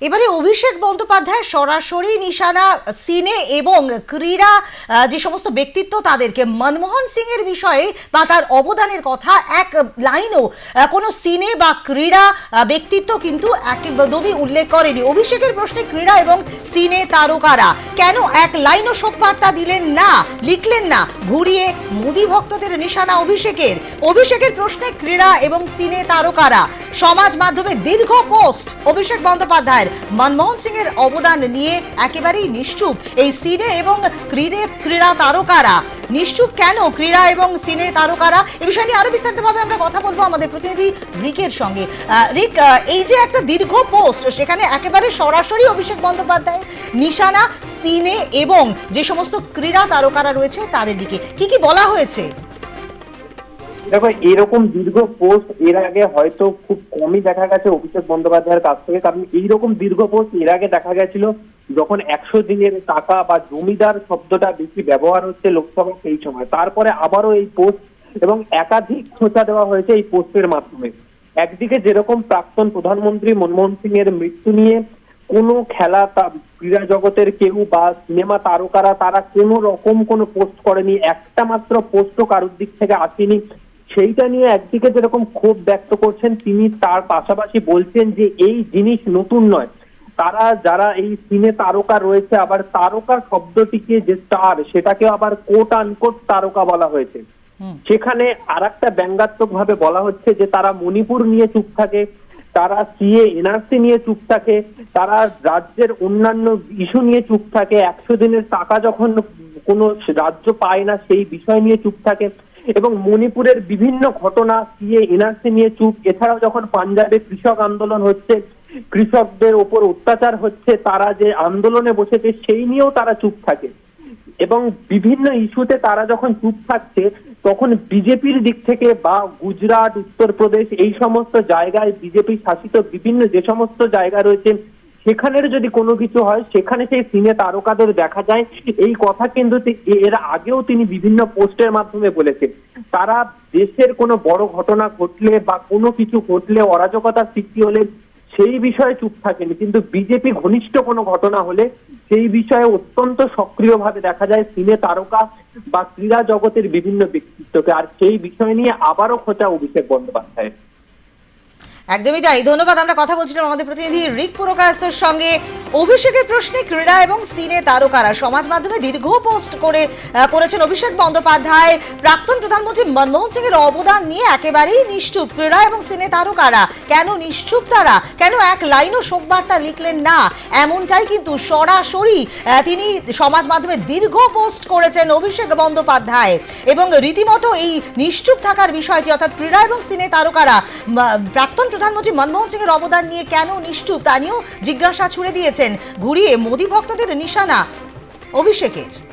এবারে অভিষেক বন্দ্যোপাধ্যায় সরাসরি নিশানা, সিনে এবং ক্রীড়া যে সমস্ত ব্যক্তিত্ব তাদেরকে মনমোহন সিং এর বিষয়ে বা তার অবদানের কথা এক লাইনও কোনো সিনে বা ক্রীড়া ব্যক্তিত্ব কিন্তু একদমই উল্লেখ করেনি। অভিষেকের প্রশ্নে ক্রীড়া এবং সিনে তারকারা কেন এক লাইনও শোক বার্তা দিলেন না, লিখলেন না, ঘুরিয়ে মোদী ভক্তদের নিশানা অভিষেকের? অভিষেকের প্রশ্নে ক্রীড়া এবং সিনে তারকারা সমাজ মাধ্যমে দীর্ঘ পোস্ট অভিষেক বন্দ্যোপাধ্যায়ের। মনমোহন সিং এর অবদান নিয়ে একেবারেই নিশ্চুপ। এই সিনে এবং ক্রীড়ে ক্রীড়া তারকারা। নিশ্চুপ কেন ক্রীড়া এবং সিনে তারকারা? এ বিষয় নিয়ে আরও বিস্তারিতভাবে আমরা কথা বলব আমাদের প্রতিনিধি রিকের সঙ্গে। রিক এই যে একটা দীর্ঘ পোস্ট, সেখানে একেবারে সরাসরি অভিষেক বন্দ্যোপাধ্যায়ের নিশানা, সিনে এবং যে সমস্ত ক্রীড়া তারকারা রয়েছে তাদের দিকে। কি কি বলা হয়েছে? দেখো, এরকম দীর্ঘ পোস্ট এর আগে হয়তো খুব কমই দেখা গেছে অভিষেক বন্দ্যোপাধ্যায়ের কাছ থেকে। কারণ এইরকম দীর্ঘ পোস্ট এর আগে দেখা গেছিল, যখন একশো দিনের টাকা বা জমিদার শব্দটা বেশি ব্যবহার হচ্ছে লোকসভা সেই সময়। তারপরে আবারও এই পোস্ট এবং একাধিক খোঁচা দেওয়া হয়েছে এই পোস্টের মাধ্যমে। একদিকে যেরকম প্রাক্তন প্রধানমন্ত্রী মনমোহন সিং এর মৃত্যু নিয়ে কোনো খেলা তা ক্রীড়া জগতের কেউ বা সিনেমা তারকারা, তারা কোনো রকম কোনো পোস্ট করেনি। একটা মাত্র পোস্টও কারোর দিক থেকে আসেনি। সেইটা নিয়ে একদিকে যেরকম ক্ষোভ ব্যক্ত করছেন তিনি তার পাশাপাশি বলছেন যে এই জিনিস নতুন নয়। তারা যারা এই সিনে তারকা রয়েছে আবার তারকা শব্দটিকে যে স্টার সেটাকে আবার কোট আনকোট তারকা বলা হয়েছে। সেখানে আর একটা ব্যঙ্গাত্মক ভাবে বলা হচ্ছে যে তারা মণিপুর নিয়ে চুপ থাকে তারা সিএ এনআরসি নিয়ে চুপ থাকে তারা রাজ্যের অন্যান্য ইস্যু নিয়ে চুপ থাকে একশো দিনের টাকা যখন কোনো রাজ্য পায় না সেই বিষয় নিয়ে চুপ থাকে। এবং মণিপুরের বিভিন্ন ঘটনা সিএ এনআরসি নিয়ে চুপ। এছাড়াও যখন পাঞ্জাবে কৃষক আন্দোলন হচ্ছে, কৃষকদের ওপর অত্যাচার হচ্ছে, তারা যে আন্দোলনে বসেছে সেই নিয়েও তারা চুপ থাকে। এবং বিভিন্ন ইস্যুতে তারা যখন চুপ থাকছে, তখন বিজেপির দিক থেকে বা গুজরাট, উত্তরপ্রদেশ এই সমস্ত জায়গায় বিজেপি শাসিত বিভিন্ন যে সমস্ত জায়গা রয়েছে সেখানের যদি কোনো কিছু হয়, সেখানে সেই সিনে তারকাদের দেখা যায়। এই কথা কিন্তু এর আগেও তিনি বিভিন্ন পোস্টের মাধ্যমে বলেছেন। তারা দেশের কোনো বড় ঘটনা ঘটলে বা কোনো কিছু ঘটলে অরাজকতার সৃষ্টি হলে সেই বিষয়ে চুপ থাকেনি। কিন্তু বিজেপি ঘনিষ্ঠ কোনো ঘটনা হলে সেই বিষয়ে অত্যন্ত সক্রিয়ভাবে দেখা যায় সিনে তারকা বা ক্রীড়া জগতের বিভিন্ন ব্যক্তিত্বকে। আর সেই বিষয় নিয়ে আবারও খোঁচা অভিষেক বন্দ্যোপাধ্যায় একদমই তাই। ধন্যবাদ আমরা কথা বলছিলাম আমাদের প্রতিনিধি রিক পুরকায়স্তর সঙ্গে। অভিষেকের প্রশ্নে ক্রীড়া এবং সিনে তারকারা সমাজ মাধ্যমে দীর্ঘ পোস্ট করে করেছেন অভিষেক বন্দ্যোপাধ্যায়। প্রাক্তন প্রধানমন্ত্রী মনমোহন সিং এর অবদান নিয়ে একেবারেই নিশ্চুপ। ক্রীড়া এবং সিনে তারকারা কেন নিশ্চুপ তারা? কেন এক লাইনও শোক বার্তা লিখলেন না? এমনটাই কিন্তু সরাসরি তিনি সমাজ মাধ্যমে দীর্ঘ পোস্ট করেছেন অভিষেক বন্দ্যোপাধ্যায়। এবং রীতিমতো এই নিশ্চুপ থাকার বিষয়টি, অর্থাৎ ক্রীড়া এবং সিনে তারকারা প্রাক্তন প্রধানমন্ত্রী মনমোহন সিং এর অবদান নিয়ে কেন নিশ্চুপ? তা নিয়েও জিজ্ঞাসা ছুড়ে দিয়েছেন ঘুরিয়ে মোদী ভক্তদের নিশানা অভিষেকের।